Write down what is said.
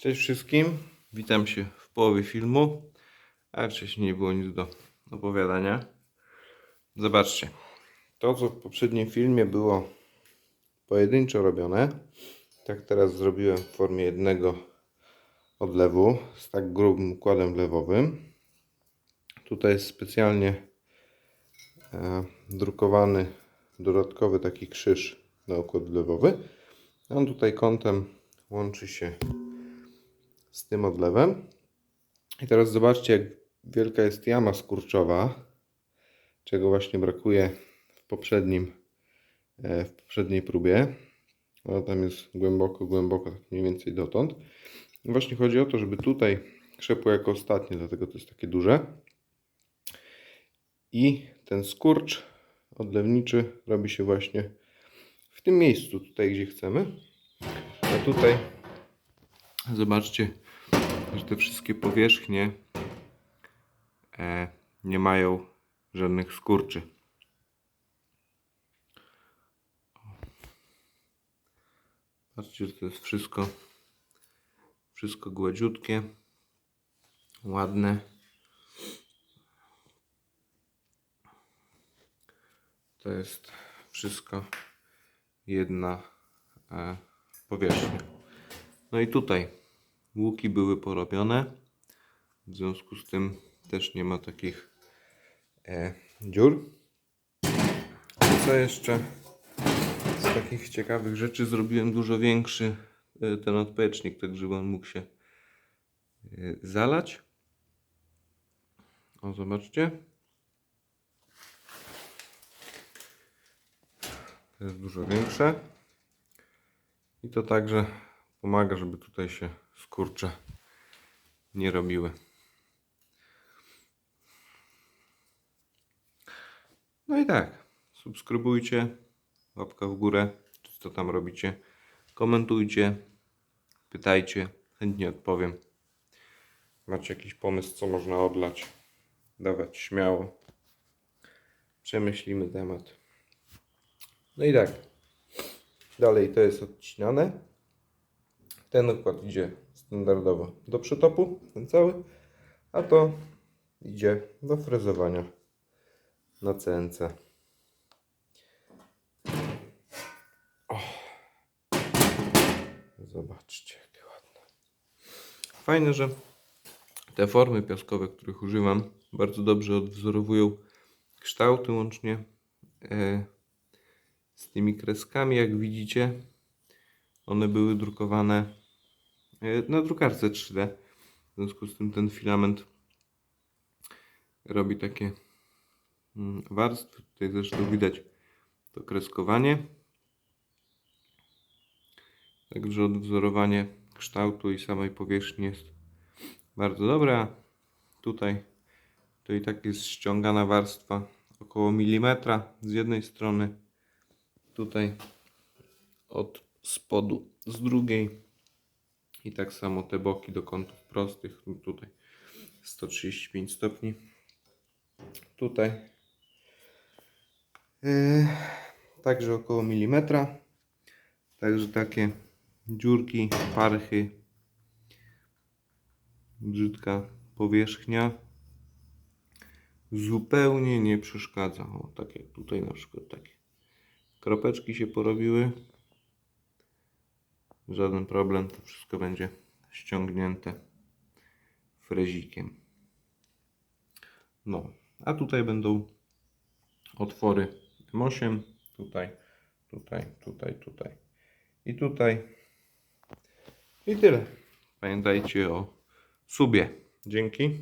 Cześć wszystkim, witam się w połowie filmu, a wcześniej nie było nic do opowiadania. Zobaczcie, to co w poprzednim filmie było pojedynczo robione, tak teraz zrobiłem w formie jednego odlewu z tak grubym układem wlewowym. Tutaj jest specjalnie e, drukowany dodatkowy taki krzyż na układ wlewowy. On tutaj kątem łączy się z tym odlewem. I teraz zobaczcie, jak wielka jest jama skurczowa, czego właśnie brakuje w poprzednim, e, w poprzedniej próbie. Ona tam jest głęboko, głęboko, tak mniej więcej dotąd. I właśnie chodzi o to, żeby tutaj krzepło jako ostatnie, dlatego to jest takie duże. I ten skurcz odlewniczy robi się właśnie w tym miejscu, tutaj gdzie chcemy. A tutaj zobaczcie, że te wszystkie powierzchnie e, nie mają żadnych skurczy. Patrzcie, że to jest wszystko wszystko gładziutkie, ładne. To jest wszystko jedna e, powierzchnia. No i tutaj łuki były porobione. W związku z tym też nie ma takich e, dziur. Co jeszcze z takich ciekawych rzeczy zrobiłem dużo większy e, ten odpecznik, tak żeby on mógł się e, zalać. O, zobaczcie. To jest dużo większe. I to także pomaga, żeby tutaj się skurcze nie robiły. No i tak. Subskrybujcie, łapka w górę, co tam robicie. Komentujcie, pytajcie, chętnie odpowiem. Macie jakiś pomysł, co można odlać? Dawać śmiało. Przemyślimy temat. No i tak. Dalej to jest odcinane. Ten układ idzie standardowo do przytopu, ten cały, a to idzie do frezowania na CNC. O. Zobaczcie, jakie ładne. Fajne, że te formy piaskowe, których używam, bardzo dobrze odwzorowują kształty łącznie e, z tymi kreskami, jak widzicie. One były drukowane na drukarce 3D. W związku z tym ten filament robi takie mm, warstwy. Tutaj zresztą widać to kreskowanie. Także odwzorowanie kształtu i samej powierzchni jest bardzo dobre. Tutaj to i tak jest ściągana warstwa około milimetra z jednej strony. Tutaj od spodu z drugiej. I tak samo te boki do kątów prostych. no Tutaj 135 stopni. Tutaj yy, także około milimetra. Także takie dziurki, parchy. Brzydka powierzchnia. Zupełnie nie przeszkadza. O, tak jak tutaj na przykład takie kropeczki się porobiły. Żaden problem, to wszystko będzie ściągnięte frezikiem. No, a tutaj będą otwory M8, tutaj, tutaj, tutaj, tutaj i tutaj. I tyle. Pamiętajcie o subie. Dzięki.